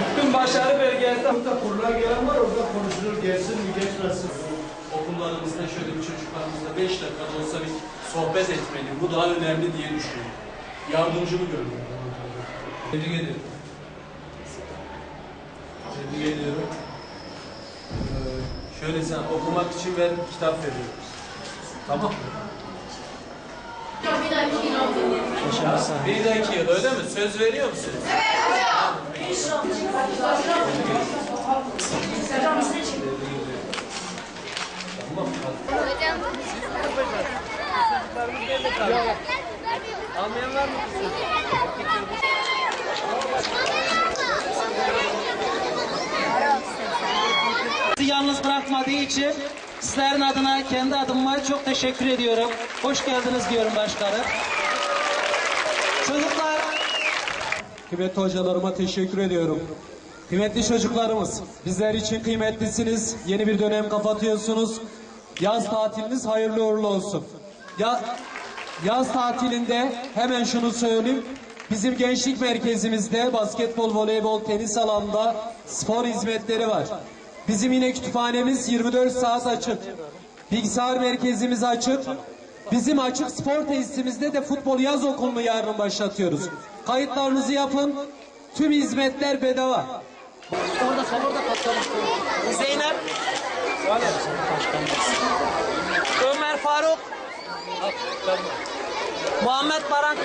Üstün başarı belgesi. Burada kurlar gelen var orada konuşulur gelsin mi geçmesin. Okullarımızda şöyle bir çocuklarımızla 5 dakikada olsa bir sohbet etmeli. Bu daha önemli diye düşünüyorum. Yardımcımı gördüm. Tebrik ederim. Tebrik ediyorum. Ee, şöyle sen okumak için ver kitap veriyoruz. Tamam mı? Bir dahaki yıl öyle mi? Söz veriyor musunuz? Tamam. hadi. Bizi yalnız bırakmadığı için sizlerin adına kendi adıma çok teşekkür ediyorum. Hoş geldiniz diyorum başkanım. Çocuklar Kıymetli hocalarıma teşekkür ediyorum. Kıymetli çocuklarımız, bizler için kıymetlisiniz. Yeni bir dönem kapatıyorsunuz. Yaz tatiliniz hayırlı uğurlu olsun. Ya, yaz tatilinde hemen şunu söyleyeyim. Bizim gençlik merkezimizde basketbol, voleybol, tenis alanında spor hizmetleri var. Bizim yine kütüphanemiz 24 saat açık. Bilgisayar merkezimiz açık. Bizim açık spor tesisimizde de futbol yaz okulunu yarın başlatıyoruz. Kayıtlarınızı yapın. Tüm hizmetler bedava. Zeynep, Ömer Faruk, Muhammed Baran,